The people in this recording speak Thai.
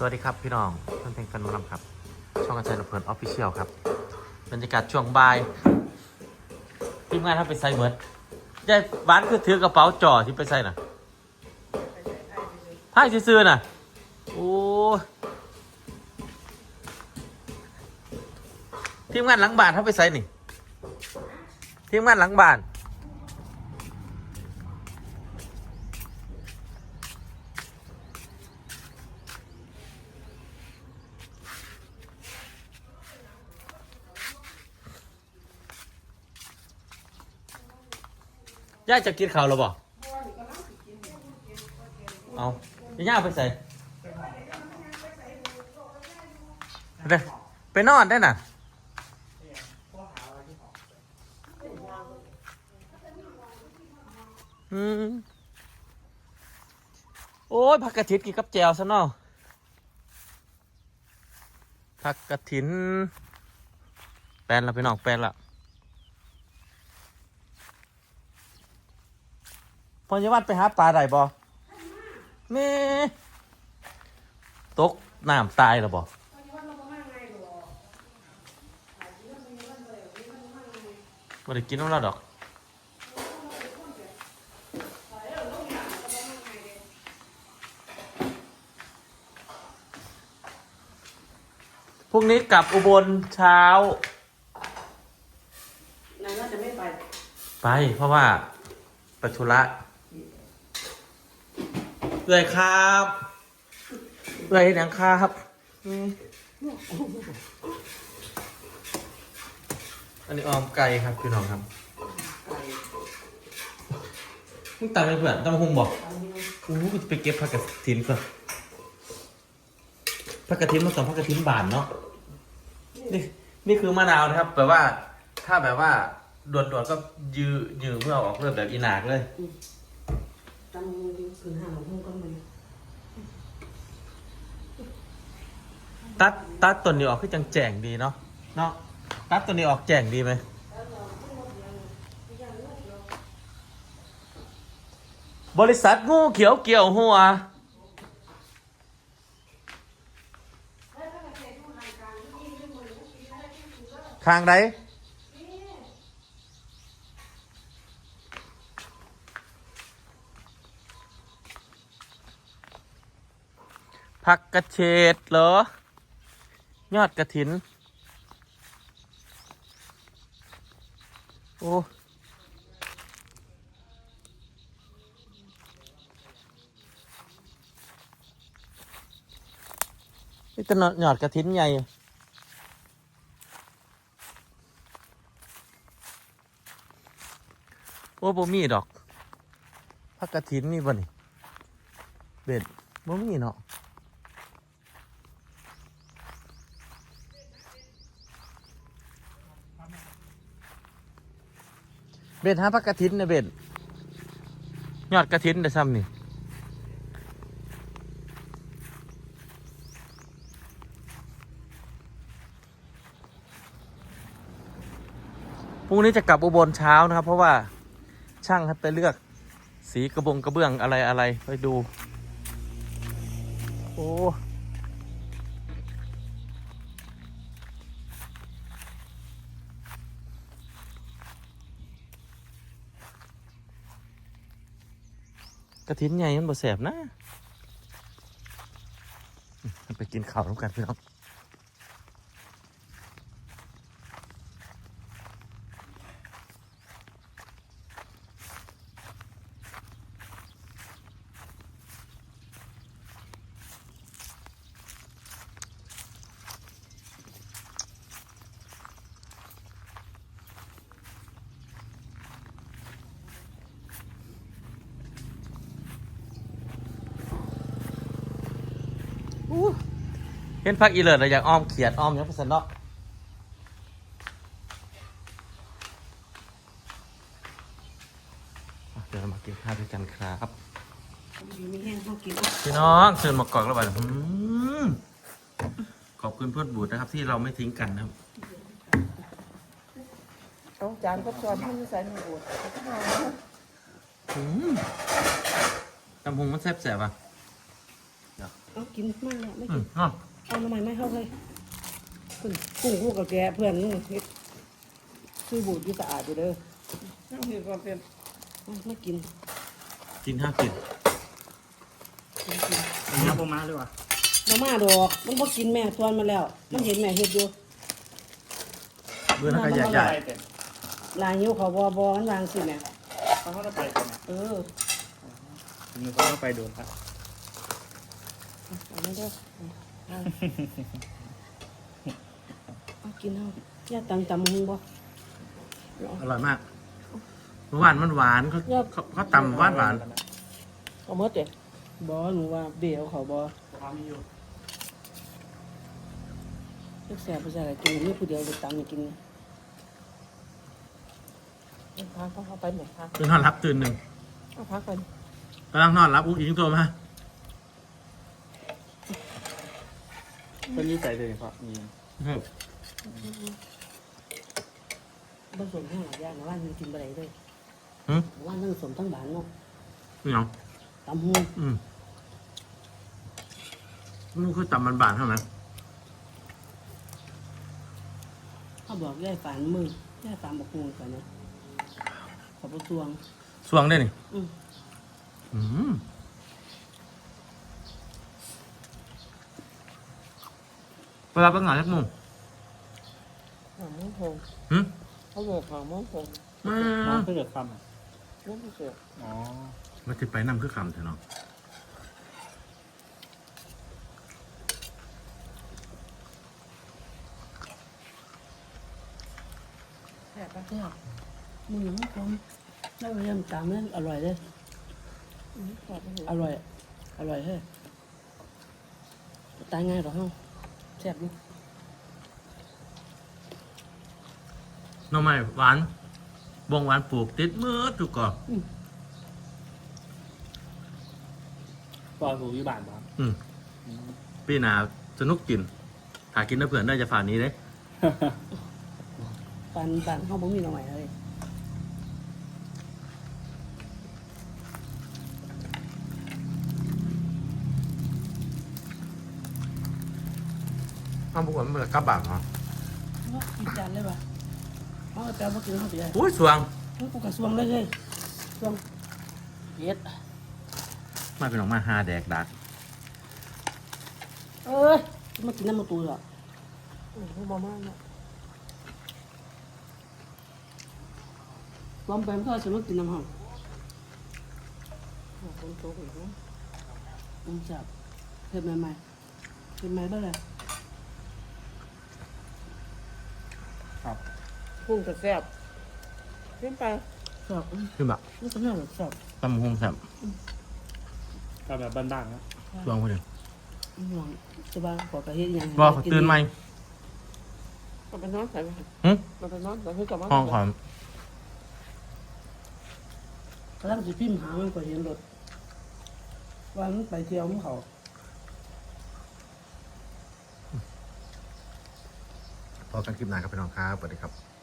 สวัสดีครับพี่น้องเพื่อนเพลงแฟนมอลำครับ ช่องกระจายระเบิดออฟฟิเชียลครับบรรยากาศช่วงบ่ายทีมงานทำไปใส่เหมือนยายบ้านคือถือกระเป๋าจ่อที่ไปใส่น่ะไพ่ซื้อๆน่ะ โอ้ทีมงานหลังบ้านเขาไปใส่นี่ทีมงานหลังบ้าน ย่าจะกินข้าวหรือเปล่าเอาย่าไปใส่ไปไปนอนได้น่ะอืมโอ้ยผักกระถินกินกับแจวซะเนาะผักกระถิน แปลนละพี่น้องแปลนละ พอยวัดไปหาปลาได้บ่แม่ตกน้ำตายแล้วบ่บ่ได้กินน้ำเราดอกพรุ่งนี้กลับอุบลเช้า นายว่าจะไม่ไป ไปเพราะว่าไปัทุระ เลยครับเลยหนังครับอืมอันนี้ออมไก่ครับพี่น้องครับมึงตังไปเพื่อนตังมาหุงบอกอู้หูจะไปเก็บผักกระถินก่อนผักกระถินมันต้องผักกระถินบานเนาะนี่นี่คือมะนาวนะครับแบบว่า ถ้าแบบว่าด่วนๆก็ยือยือเพื่อเอาออกเริ่มแบบอีหนากเลยตำมือดีขืนห่างหุ้งก็มัน ตัดตัดตัวนี้ออกคือจังแจ่งดีเนาะเนาะตัดตัวนี้ออกแจ่งดีไหมบริษัทงูเขียวเกี่ยวหัวข้างใดผักกระเฉดเหรอ ยอดกระถิน โอ้นี่แตหยอดกระถินใหญ่ โอ้บ่มีดอกพักกระถินมีบ่นี่เบ็ดบ่มีเนาะ บ็ดหาพักกระถินนะเบ็ดยอดกระถินได้ซ้ำนี่พรุ่งนี้จะกลับอุบลเช้านะครับ เพราะว่าช่างให้ไปเลือก สีกระบงกระเบื้องอะไรอะไรไปดู โอ้ กระถินใหญ่มันบ่แสบนะ ไปกินข้าวร่วมกันพี่น้อง ห็นพักอีเลิศเลยอยากอ้อมเขียดอ้อมอยังพัสนเนาะอะเดี๋ยวเรามากินข้าวด้วยกันครับอยู่ไม่แห้งเขากินพี่น้องเชิญมากอกแล้วไปอืมขอบคุณเพื่อนบูดนะครับ ที่เราไม่ทิ้งกันนะครับเอาจานก็จอนให้มีใส่หมูบดอืมตำพุงมันแซ่บแสบอะเเอากินมากแล้วไม่อืกิมน เนาะเอาทำไมไม่เข้าเลยคุณกุ้งคู่กับแกเพื่อนนู่นเฮ็ดคือบูดที่สะอาดอยู่เด้อนั่งเห็นก่อนเป็นเอาไม่กินกินห้ากินกินกินอันนี้ผมมาเลยว่ะมาม่าดอกมันพอกินแม่ทวนมาแล้ว มันเห็นแม่เฮ็ดอยู่เบื่อแล้วก็แยกย้ายแต่ลายนิ้วเขาบอบอมันวางสิแม่เขาก็จะไปกันนะเออถึงเขาก็ไปโดนครับเอาไม่ได้อ เอาเอากินเอาย่าตังจำหงบ่อร่อยมากเมื่อวานมันหวานเขาเขาเขาตำหวานหวานเอาเมื่อเด็บอหนูว่าเบี้ยวเขาบอเขามีอยู่เล็กแสบไปใส่อะไรกินไม่ผู้เดียวเลยตังกินพักเขาไปไหนพักตื่นนอนรับตื่นหนึ่งเอาพักไปกำลังนอนรับอุ้งอิงโทรมา เป็นยี่ใส่เลยครับมีผสมทั้งหลายอย่างนะว่ามันกินอะไรด้วยหืมว่าทั้งสมทั้งบานเนาะนี่เหรอตำหูอืมนี่คือตำมันบานเท่านั้นเขาบอกย่ายฝานมือย่ายฝานบอกหูก่อนนะขอบตวงสวงได้นี่อืม อืม วลาเป็นงานสักโมงหอมมงคงหืมเขาบอกหอมมงคงมาน้องเพื่อเกิดคำอะนั่นไม่เกิดอ๋อมาติดไปนำคือคำเถอะเนาะแซ่บปะแซ่บมือมงคงแล้วเริ่มตามนั้นอร่อยเลยอร่อย อร่อยเฮ้ยตายง่ายหรอเฮา แซ่บอยู่หน่อไม้หวานบงหวานปลูกติดมือทุกก่อนตอนถูกวิบานครับอืมปีหนาสนุกกิน หากินน้ำเผื่อนได้จะฝ่านี้เลย ปันปันเฮาบ่มีหน่อไม้เลย ข้าวบุกมันเป็นกระบะเหรอเนาะกินจานเลยว่ะเอาแต่บ่กินเฮาสิได้อุ้ยสวงเฮ้ยกูกระสวงเลยเฮ้ยสวงเฮ็ดมาเป็นออกมาหาแดกดักเอ้ยมากินน้ำมันตูเหรอโอ้โหบ่มากเนาะลองไปมันก็สิมากินน้ำห้องโอ้คนโตอีกเนาะอืมจับเฮ็ดใหม่ๆเฮ็ดใหม่บ่ล่ะ ครับพุ่งกระแซบขึ้นไปชอบอืมคือแบบนี่ก็น่าจะชอบตำหงแซ่บก็แบบบ้านๆนะสวงคนเดียวอืมหวังจะว่าขอกระเฮ็ดหยังบอกตื่นไหมมันเป็นนอนใส่ไหมหึมันเป็นนอนแต่คือกลับมาห้องความกำลังสิพิมพ์หามันก็เห็นรถว่ามันไปเที่ยวมันเขา อกันคลิปหน้าครับพี่น้องครับสวัสดีครับ